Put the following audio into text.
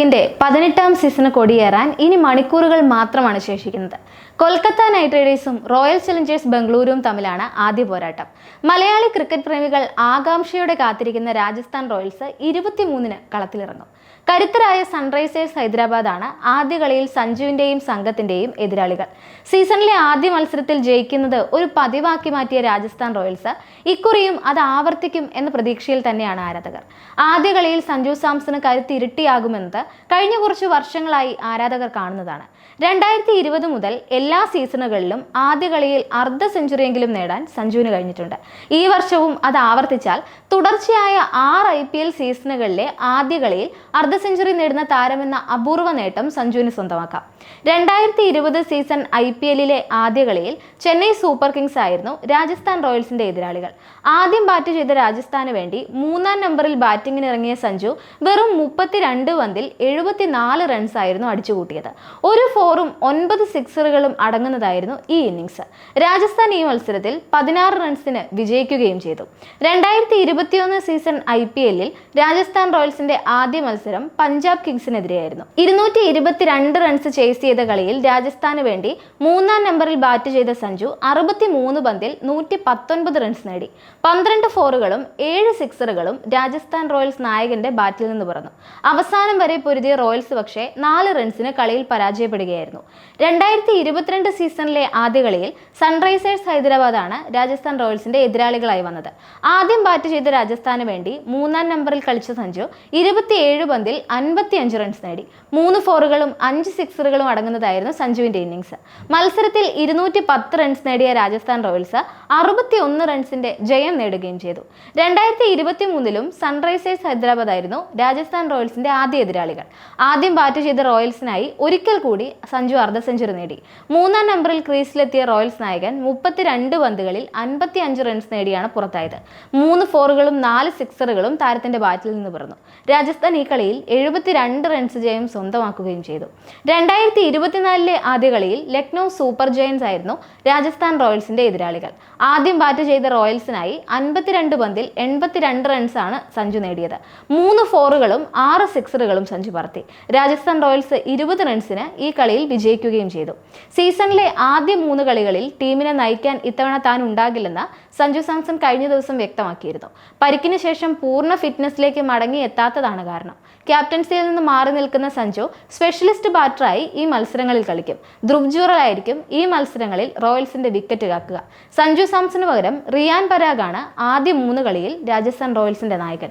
ലീഗിന്റെ പതിനെട്ടാം സീസണ് കൊടിയേറാൻ ഇനി മണിക്കൂറുകൾ മാത്രമാണ് ശേഷിക്കുന്നത്. കൊൽക്കത്ത നൈറ്റ് റൈഡേഴ്സും റോയൽ ചലഞ്ചേഴ്സ് ബംഗളൂരുവും തമ്മിലാണ് ആദ്യ പോരാട്ടം. മലയാളി ക്രിക്കറ്റ് പ്രേമികൾ ആകാംക്ഷയോടെ കാത്തിരിക്കുന്ന രാജസ്ഥാൻ റോയൽസ് ഇരുപത്തിമൂന്നിന് കളത്തിലിറങ്ങും. കരുത്തരായ സൺറൈസേഴ്സ് ഹൈദരാബാദാണ് ആദ്യ കളിയിൽ സഞ്ജുവിന്റെയും സംഘത്തിന്റെയും എതിരാളികൾ. സീസണിലെ ആദ്യ മത്സരത്തിൽ ജയിക്കുന്നത് ഒരു പതിവാക്കി മാറ്റിയ രാജസ്ഥാൻ റോയൽസ്. ഇക്കുറിയും അത് ആവർത്തിക്കും എന്ന പ്രതീക്ഷയിൽ തന്നെയാണ് ആരാധകർ. ആദ്യ കളിയിൽ സഞ്ജു സാംസണ് കരുത്ത് ഇരട്ടിയാകുമെന്നത് കഴിഞ്ഞ കുറച്ച് വർഷങ്ങളായി ആരാധകർ കാണുന്നതാണ്. രണ്ടായിരത്തി ഇരുപത് മുതൽ എല്ലാ സീസണുകളിലും ആദ്യ കളിയിൽ അർദ്ധ സെഞ്ചുറിയെങ്കിലും നേടാൻ സഞ്ജുവിന് കഴിഞ്ഞിട്ടുണ്ട്. ഈ വർഷവും അത് ആവർത്തിച്ചാൽ തുടർച്ചയായ ആറ് ഐ സീസണുകളിലെ ആദ്യ കളിയിൽ അർദ്ധ സെഞ്ചുറി നേടുന്ന താരമെന്ന അപൂർവ നേട്ടം സഞ്ജുവിന് സ്വന്തമാക്കാം. രണ്ടായിരത്തി ഇരുപത് സീസൺ ഐ പി എല്ലിലെ ആദ്യ കളിയിൽ ചെന്നൈ സൂപ്പർ കിങ്സ് ആയിരുന്നു രാജസ്ഥാൻ റോയൽസിന്റെ എതിരാളികൾ. ആദ്യം ബാറ്റ് ചെയ്ത രാജസ്ഥാന് വേണ്ടി മൂന്നാം നമ്പറിൽ ബാറ്റിംഗിന് ഇറങ്ങിയ സഞ്ജു വെറും മുപ്പത്തിരണ്ട് പന്തിൽ എഴുപത്തിനാല് റൺസ് ആയിരുന്നു അടിച്ചുകൂട്ടിയത്. ഒരു ഫോറും ഒൻപത് സിക്സറുകളും അടങ്ങുന്നതായിരുന്നു ഈ ഇന്നിങ്സ് രാജസ്ഥാൻ ഈ മത്സരത്തിൽ പതിനാറ് റൺസിന് വിജയിക്കുകയും ചെയ്തു. രണ്ടായിരത്തി ഇരുപത്തിയൊന്ന് സീസൺ ഐ പി എല്ലിൽ രാജസ്ഥാൻ റോയൽസിന്റെ ആദ്യ മത്സരം പഞ്ചാബ് കിങ്സിനെതിരെയായിരുന്നു. ഇരുന്നൂറ്റി ഇരുപത്തിരണ്ട് റൺസ് ചേസ് ചെയ്ത കളിയിൽ രാജസ്ഥാന് വേണ്ടി മൂന്നാം നമ്പറിൽ ബാറ്റ് ചെയ്ത സഞ്ജു അറുപത്തി മൂന്ന് പന്തിൽ നൂറ്റി പത്തൊൻപത് റൺസ് നേടി. പന്ത്രണ്ട് ഫോറുകളും ഏഴ് സിക്സറുകളും രാജസ്ഥാൻ റോയൽസ് നായകന്റെ ബാറ്റിൽ നിന്ന് പിറന്നു. അവസാനം വരെ പൊരുതിയ റോയൽസ് പക്ഷേ നാല് റൺസിന് കളിയിൽ പരാജയപ്പെടുകയായിരുന്നു. രണ്ടായിരത്തി ഇരുപത്തിരണ്ട് സീസണിലെ ആദ്യ കളിയിൽ സൺറൈസേഴ്സ് ഹൈദരാബാദാണ് രാജസ്ഥാൻ റോയൽസിന്റെ എതിരാളികളായി വന്നത്. ആദ്യം ബാറ്റ് ചെയ്ത രാജസ്ഥാന് വേണ്ടി മൂന്നാം നമ്പറിൽ കളിച്ച സഞ്ജു ഇരുപത്തിയേഴ് പന്തിൽ അൻപത്തിയഞ്ച് റൺസ് നേടി. മൂന്ന് ഫോറുകളും അഞ്ച് സിക്സറുകളും അടങ്ങുന്നതായിരുന്നു സഞ്ജുവിന്റെ ഇന്നിങ്സ് മത്സരത്തിൽ ഇരുന്നൂറ്റി പത്ത് റൺസ് നേടിയ രാജസ്ഥാൻ റോയൽസ് അറുപത്തി ഒന്ന് റൺസിന്റെ ജയം നേടുകയും ചെയ്തു. രണ്ടായിരത്തി ഇരുപത്തി മൂന്നിലും സൺറൈസേഴ്സ് ഹൈദരാബാദ് ആയിരുന്നു രാജസ്ഥാൻ റോയൽസിന്റെ ആദ്യ എതിരാളികൾ. ആദ്യം ബാറ്റ് ചെയ്ത റോയൽസിനായി ഒരിക്കൽ കൂടി സഞ്ജു അർദ്ധ സെഞ്ചുറി നേടി. മൂന്നാം നമ്പറിൽ ക്രീസിലെത്തിയ റോയൽസ് നായകൻ മുപ്പത്തിരണ്ട് പന്തുകളിൽ അൻപത്തി അഞ്ച് റൺസ് നേടിയാണ് പുറത്തായത്. മൂന്ന് ഫോറുകളും നാല് സിക്സറുകളും താരത്തിന്റെ ബാറ്റിൽ നിന്ന് പിറന്നു. രാജസ്ഥാൻ ഈ കളിയിൽ എഴുപത്തിരണ്ട് റൺസ് ജയം സ്വന്തമാക്കുകയും ചെയ്തു. രണ്ടായിരത്തി ഇരുപത്തിനാലിലെ ആദ്യ കളിയിൽ ലക്നൗ സൂപ്പർ ജയൻസ് ആയിരുന്നു രാജസ്ഥാൻ റോയൽസിന്റെ എതിരാളികൾ. ആദ്യം ബാറ്റ് ചെയ്ത റോയൽസിനായി അൻപത്തിരണ്ട് പന്തിൽ എൺപത്തിരണ്ട് റൺസാണ് സഞ്ജു നേടിയത്. മൂന്ന് ഫോറുകളും ആറ് സിക്സറുകളും സഞ്ജു പറത്തി. രാജസ്ഥാൻ റോയൽസ് ഇരുപത് റൺസിന് ഈ കളിയിൽ വിജയിക്കുകയും ചെയ്തു. സീസണിലെ ആദ്യ മൂന്ന് കളികളിൽ ടീമിനെ നയിക്കാൻ ഇത്തവണ താൻ ഉണ്ടാകില്ലെന്ന് സഞ്ജു സാംസൺ കഴിഞ്ഞ ദിവസം വ്യക്തമാക്കിയിരുന്നു. പരിക്കിന് ശേഷം പൂർണ ഫിറ്റ്നസ്സിലേക്ക് മടങ്ങി എത്താത്തതാണ് കാരണം. ക്യാപ്റ്റൻസിയിൽ നിന്ന് മാറി നിൽക്കുന്ന സഞ്ജു സ്പെഷ്യലിസ്റ്റ് ബാറ്ററായി ഈ മത്സരങ്ങളിൽ കളിക്കും. ധ്രുവ് ജൂറലായിരിക്കും ഈ മത്സരങ്ങളിൽ റോയൽസിന്റെ വിക്കറ്റ് കാക്കുക. സഞ്ജു സാംസന് പകരം റിയാൻ പരാഗാണ് ആദ്യ മൂന്ന് കളിയിൽ രാജസ്ഥാൻ റോയൽസിന്റെ നായകൻ.